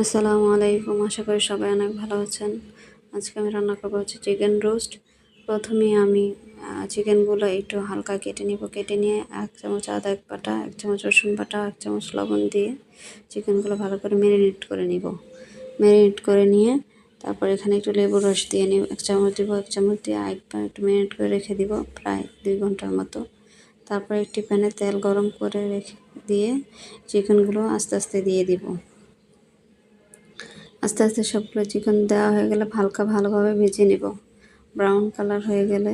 আসসালামু আলাইকুম। আশা করি সবাই অনেক ভালো আছেন। আজকে আমি রান্না করব হচ্ছে চিকেন রোস্ট। প্রথমে আমি চিকেনগুলো একটু হালকা কেটে নিব। কেটে নিয়ে এক চামচ আদা এক বাটা, এক চামচ রসুন বাটা, এক চামচ লবণ দিয়ে চিকেনগুলো ভালো করে ম্যারিনেট করে নিব। ম্যারিনেট করে নিয়ে তারপর এখানে একটু লেবুর রস দিয়ে নিব। এক চামচ দিব, এক চামচ দিয়ে একবার একটু ম্যারিনেট করে রেখে দিব প্রায় দুই ঘণ্টার মতো। তারপর একটি প্যানে তেল গরম করে রেখে দিয়ে চিকেনগুলো আস্তে আস্তে দিয়ে দিব। আস্তে আস্তে সবগুলো চিকেন দেওয়া হয়ে গেলে হালকা ভালোভাবে ভেজে নিব। ব্রাউন কালার হয়ে গেলে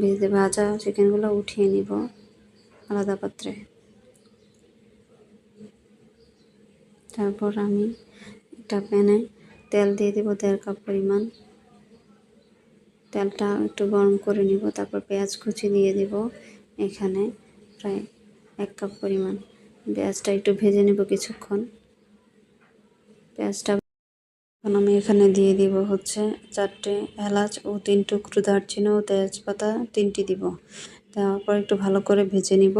ভেজে ভাজা চিকেনগুলো উঠিয়ে নিব আলাদা পাত্রে। তারপর আমি একটা প্যানে তেল দিয়ে দেব দেড় কাপ পরিমাণ। তেলটা একটু গরম করে নিব, তারপর পেঁয়াজ কুচি দিয়ে দেব এখানে প্রায় এক কাপ পরিমাণ। পেঁয়াজটা একটু ভেজে নেব কিছুক্ষণ। পেঁয়াজটা এখন আমি এখানে দিয়ে দিব হচ্ছে চারটে এলাচ ও তিন টুকরো দারচিনি ও তেজপাতা তিনটি দিব। দেওয়ার পর একটু ভালো করে ভেজে নিব।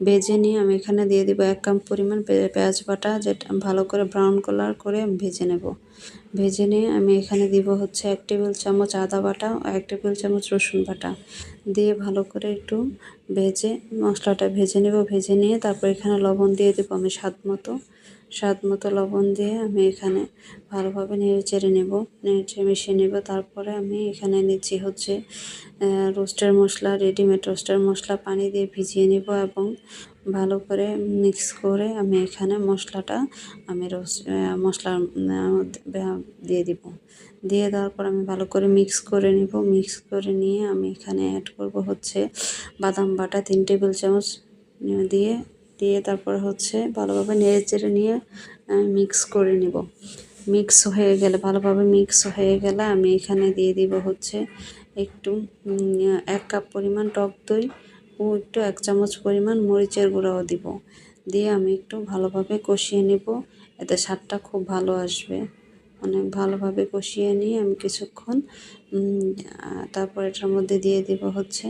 ভেজে নিয়ে আমি এখানে দিয়ে দিব এক কাপ পরিমাণ পেঁয়াজ বাটা যেটা ভালো করে ব্রাউন কালার করে ভেজে নেব। ভেজে নিয়ে আমি এখানে দিব হচ্ছে এক টেবিল চামচ আদা বাটা ও এক টেবিল চামচ রসুন বাটা। দিয়ে ভালো করে একটু ভেজে মশলাটা ভেজে নেব, ভেজে নিয়ে তারপর এখানে লবণ দিয়ে দেবো আমি স্বাদ মতো। স্বাদ মতো লবণ দিয়ে আমি এখানে ভালোভাবে নেড়ে চেড়ে নেব। নেড়ে মিশিয়ে নেব। তারপরে আমি এখানে নিচ্ছি হচ্ছে রোস্টের মশলা, রেডিমেড রোস্টের মশলা, পানি দিয়ে ভিজিয়ে নেব এবং ভালো করে মিক্স করে আমি এখানে মশলাটা আমি রোস্ট মশলা দিয়ে দিব। দিয়ে দেওয়ার পর আমি ভালো করে মিক্স করে নিব। মিক্স করে নিয়ে আমি এখানে অ্যাড করব হচ্ছে বাদাম বাটা তিন টেবিল চামচ দিয়ে দিয়ে তারপর হচ্ছে ভালোভাবে নেড়ে চেড়ে নিয়ে মিক্স করে নিব। মিক্স হয়ে গেলে, ভালোভাবে মিক্স হয়ে গেলে আমি এখানে দিয়ে দিব হচ্ছে একটু এক কাপ পরিমাণ টক দই ও একটু এক চামচ পরিমাণ মরিচের গুঁড়াও দিব। দিয়ে আমি একটু ভালোভাবে কষিয়ে নেব। এতে স্বাদটা খুব ভালো আসবে। অনেক ভালোভাবে কষিয়ে নিয়ে আমি কিছুক্ষণ তারপর এটার মধ্যে দিয়ে দিব হচ্ছে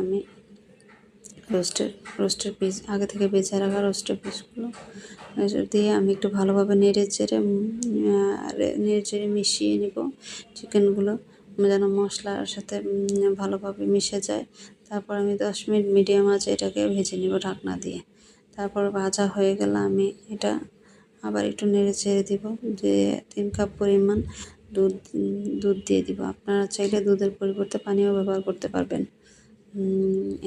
আমি রোস্টের রোস্টের পিস আগে থেকে বেঁচে রাখা রোস্টের পিসগুলো দিয়ে আমি একটু ভালোভাবে নেড়ে চেড়ে নেড়ে চেড়ে মিশিয়ে নেব। চিকেনগুলো যেন মশলার সাথে ভালোভাবে মিশে যায়। তারপর আমি দশ মিনিট মিডিয়াম আছে এটাকে ভেজে নেব ঢাকনা দিয়ে। তারপর ভাজা হয়ে গেলে আমি এটা আবার একটু নেড়ে চেড়ে দিব, যে তিন কাপ পরিমাণ দুধ দুধ দিয়ে দিব। আপনারা চাইলে দুধের পরিবর্তে পানিও ব্যবহার করতে পারবেন।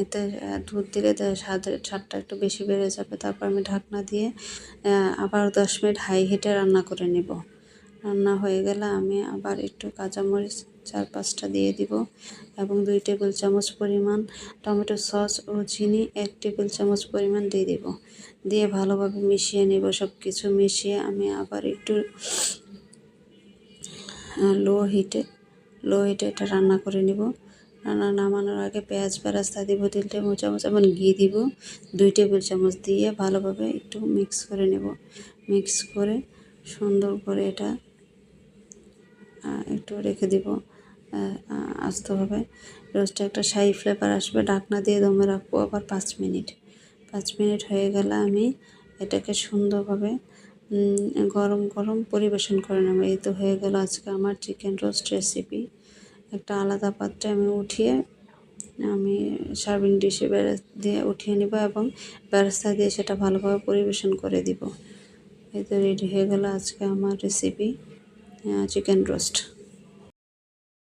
এতে দুধ দিলে স্বাদের স্বাদটা একটু বেশি বেড়ে যাবে। তারপর আমি ঢাকনা দিয়ে আবার দশ মিনিট হাই হিটে রান্না করে নেব। রান্না হয়ে গেলে আমি আবার একটু কাঁচামরিচ চার পাঁচটা দিয়ে দিব এবং দুই টেবিল চামচ পরিমাণ টমেটো সস ও চিনি এক টেবিল চামচ পরিমাণ দিয়ে দিব। দিয়ে ভালোভাবে মিশিয়ে নেব সব কিছু মিশিয়ে আমি আবার একটু লো হিটে লো হিটে এটা রান্না করে নিব। রান্না নামানোর আগে পেঁয়াজ বেরাস্তা দিব তিন টেবিল চামচ এবং ঘি দিব। দুই টেবিল চামচ দিয়ে ভালোভাবে একটু মিক্স করে নেব। মিক্স করে সুন্দর করে এটা একটু রেখে দিব আস্তভাবে। রোস্টে একটা শাহি ফ্লেভার আসবে, ঢাকনা দিয়ে দমে রাখব আবার পাঁচ মিনিট। পাঁচ মিনিট হয়ে গেলে আমি এটাকে সুন্দরভাবে গরম গরম পরিবেশন করে নেব। এই তো হয়ে গেল আজকে আমার চিকেন রোস্ট রেসিপি একটা আলাদা পাত্রে আমি উঠিয়ে, আমি সার্ভিং ডিশে বেড়া দিয়ে উঠিয়ে নিব এবং বেরেস্তা দিয়ে সেটা ভালোভাবে পরিবেশন করে দিব। এই তো রেডি হয়ে গেল আজকে আমার রেসিপি চিকেন রোস্ট